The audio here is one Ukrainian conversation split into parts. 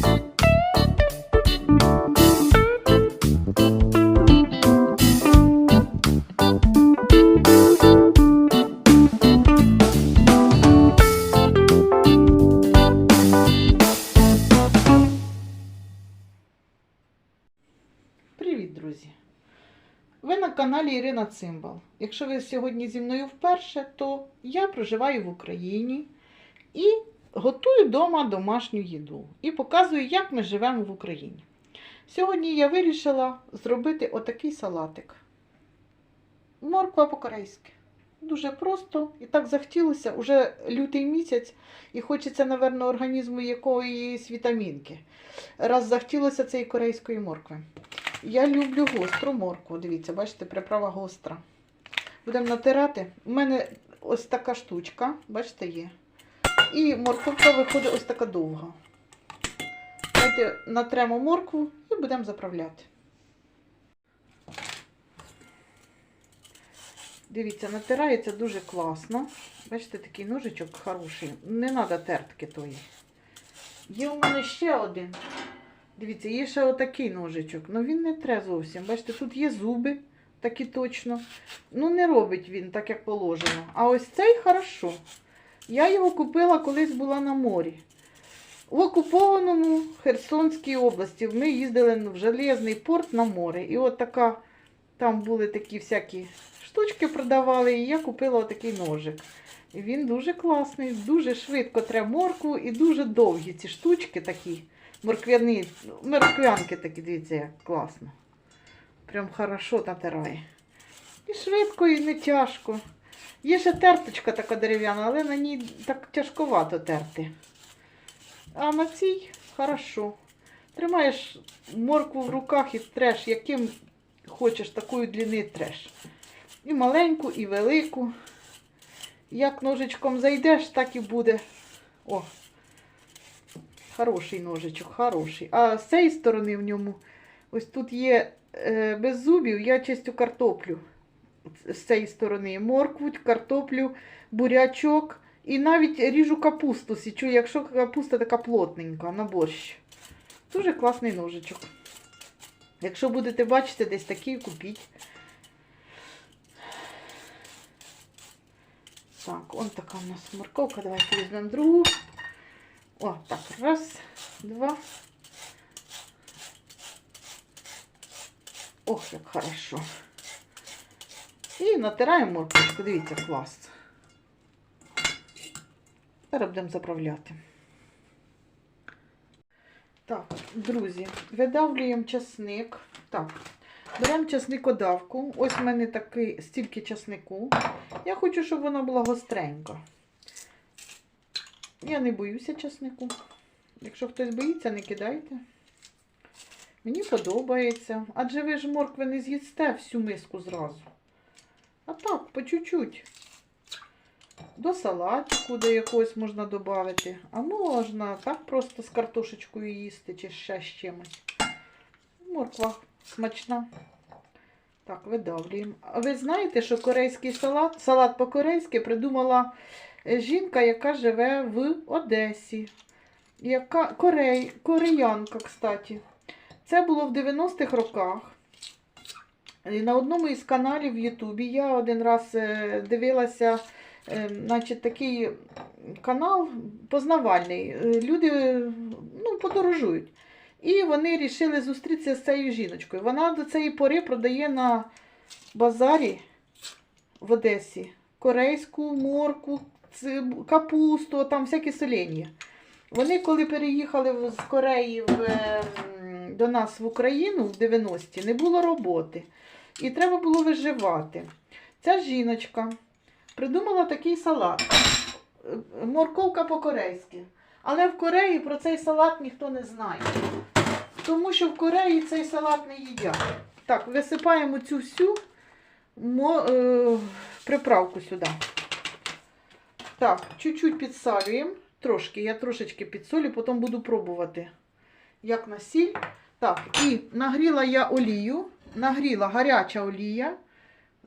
Привіт, друзі! Ви на каналі Ірина Цимбал. Якщо ви сьогодні зі мною вперше, то я проживаю в Україні і готую вдома домашню їду. І показую, як ми живемо в Україні. Сьогодні я вирішила зробити отакий салатик. Морква по-корейськи. Дуже просто і так захотілося уже лютий місяць, і хочеться, напевно, організму якоїсь вітамінки. Раз захотілося цієї корейської моркви. Я люблю гостру моркву. Дивіться, бачите, приправа гостра. Будемо натирати. У мене ось така штучка, бачите, є. І морковка виходить ось така довга. Давайте натремо моркву і будемо заправляти. Дивіться, натирається дуже класно. Бачите, такий ножичок хороший. Не треба тертки тої. Є у мене ще один. Дивіться, є ще отакий ножичок. Ну він не тре зовсім. Бачите, тут є зуби, такі точно. Ну, не робить він так, як положено. А ось цей хорошо. Я його купила колись була на морі. В окупованому Херсонській області ми їздили в Железний порт на море. І от така, там були такі всякі штучки продавали, і я купила отакий ножик. І він дуже класний, дуже швидко тре моркву і дуже довгі ці штучки такі. Морквяні, морквянки такі, дивіться, як класно. Прям хорошо натирає. І швидко, і не тяжко. Є ще терточка така дерев'яна, але на ній так тяжковато терти. А на цій хорошо. Тримаєш моркву в руках і треш, яким хочеш, такої длини треш. І маленьку, і велику. Як ножичком зайдеш, так і буде. О, Хороший ножичок, хороший. А з цієї сторони в ньому ось тут є е, без зубів, я чистю картоплю. З цієї сторони моркву, картоплю, бурячок. І навіть ріжу капусту січу, якщо капуста така плотненька на борщ. Дуже класний ножичок. Якщо будете бачити, десь такий купіть. Так, он така у нас морковка. Давайте візьмемо другу. О, так, раз, два. Ох, як хорошо. І натираємо морковку. Дивіться, клас. Зараз будемо заправляти. Так, друзі, видавлюємо часник. Так, беремо часникодавку. Ось в мене такий стільки часнику. Я хочу, щоб вона була гостренька. Я не боюся часнику. Якщо хтось боїться, не кидайте. Мені подобається. Адже ви ж моркви не з'їсте всю миску зразу. А так, по чуть-чуть. До салатику до якогось можна додати. А можна так просто з картошечкою їсти чи ще з чимось. Морква смачна. Так, видавлюємо. А ви знаєте, що корейський салат, салат по-корейськи придумала е, жінка, яка живе в Одесі. Яка Корей, кореянка, кстати. Це було в 90-х роках. І на одному із каналів в Ютубі я один раз е, дивилася, е, значить, такий канал познавальний. Е, Люди ну, подорожують. І вони вирішили зустрітися з цією жіночкою. Вона до цієї пори продає на базарі в Одесі корейську морку, капусту, там всякі солені. Вони, коли переїхали з Кореї в, ем, до нас в Україну в 90-ті, не було роботи. І треба було виживати. Ця жіночка придумала такий салат. Морковка по-корейськи. Але в Кореї про цей салат ніхто не знає. Тому що в Кореї цей салат не їдять. Так, висипаємо цю всю е, приправку сюди. Так, чуть-чуть підсалюємо. Трошки, я трошечки підсолю, потім буду пробувати, як на сіль. Так, і нагріла я олію, нагріла гаряча олія,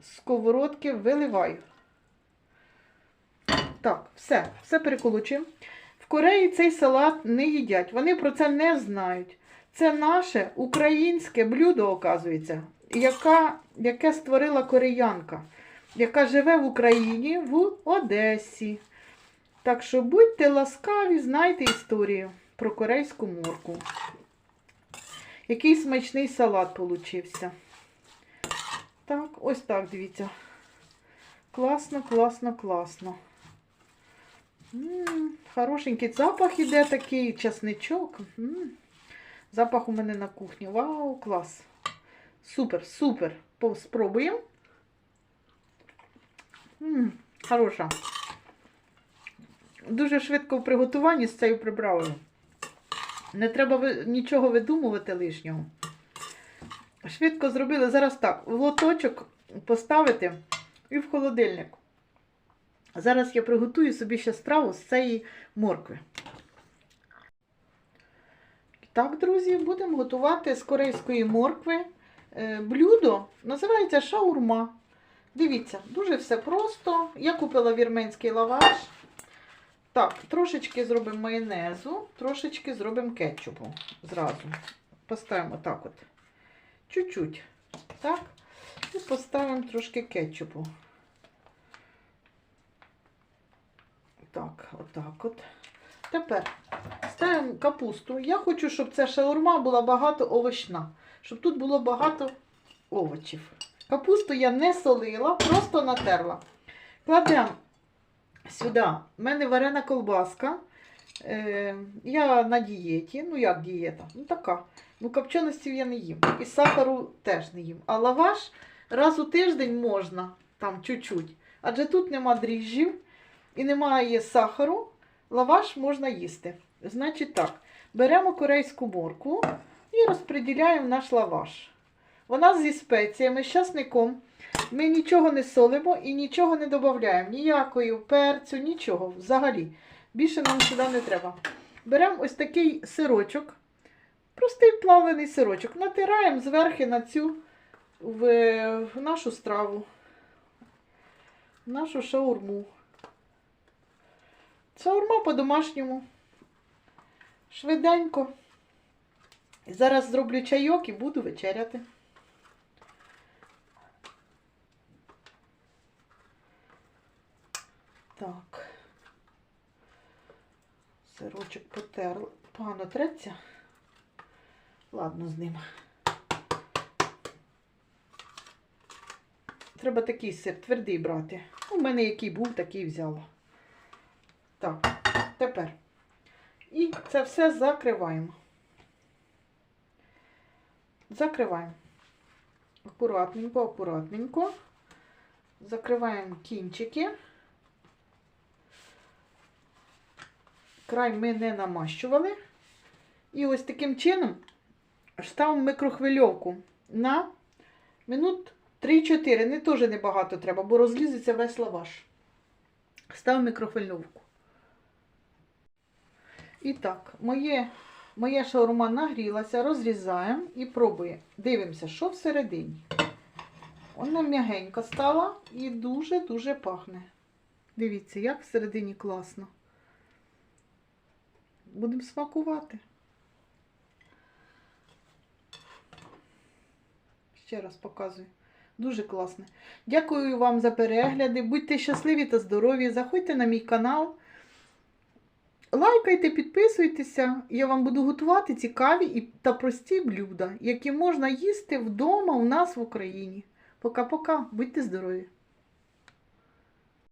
з сковородки виливаю. Так, все, все переколочуємо. В Кореї цей салат не їдять. Вони про це не знають. Це наше українське блюдо, оказується, яка, яке створила кореянка, яка живе в Україні в Одесі. Так що будьте ласкаві, знайте історію про корейську морку. Який смачний салат получився. Так, ось так, дивіться. Класно, класно, класно. Хорошенький запах іде такий, часничок. Запах у мене на кухні. Вау, клас. Супер, супер. Спробуємо. Хороша. Дуже швидко в приготуванні з цією приправою. Не треба нічого видумувати лишнього. Швидко зробили. Зараз так, в лоточок поставити і в холодильник. Зараз я приготую собі ще страву з цієї моркви. Так, друзі, будемо готувати з корейської моркви е, блюдо. Називається шаурма. Дивіться, дуже все просто. Я купила вірменський лаваш. Так, трошечки зробимо майонезу, трошечки зробимо кетчупу зразу. Поставимо так от. Чуть-чуть. Так. І поставимо трошки кетчупу. Так, отак от. Тепер ставимо капусту. Я хочу, щоб ця шаурма була багато овочна. Щоб тут було багато овочів. Капусту я не солила, просто натерла. Кладемо сюди. У мене варена колбаска. Е, я на дієті. Ну, як дієта? Ну, така. Ну, копченості я не їм. І сахару теж не їм. А лаваш раз у тиждень можна, там чуть-чуть. Адже тут нема дріжджів і немає сахару, лаваш можна їсти. Значить так, беремо корейську морку і розподіляємо наш лаваш. Вона зі спеціями, з часником. Ми нічого не солимо і нічого не додаємо. Ніякої перцю, нічого взагалі. Більше нам сюди не треба. Беремо ось такий сирочок, простий плавлений сирочок. Натираємо зверху на цю в, в нашу страву, в нашу шаурму. Шаурма по-домашньому. Швиденько. Зараз зроблю чайок і буду вечеряти. Так. Сирочок потерла. Погано треться. Ладно з ним. Треба такий сир твердий брати. У мене який був, такий взяла. Так, тепер. І це все закриваємо. Закриваємо. Акуратненько, акуратненько. Закриваємо кінчики. Край ми не намащували. І ось таким чином ставимо микрохвильовку на минут 3-4. Не теж небагато треба, бо розлізеться весь лаваш. Ставимо микрохвильовку. І так, моє, моя шаурма нагрілася, розрізаємо і пробуємо. Дивимося, що всередині. Вона м'ягенька стала і дуже-дуже пахне. Дивіться, як всередині класно. Будемо смакувати. Ще раз показую. Дуже класне. Дякую вам за перегляди. Будьте щасливі та здорові. Заходьте на мій канал. Лайкайте, підписуйтеся. Я вам буду готувати цікаві та прості блюда, які можна їсти вдома у нас в Україні. Пока-пока. Будьте здорові!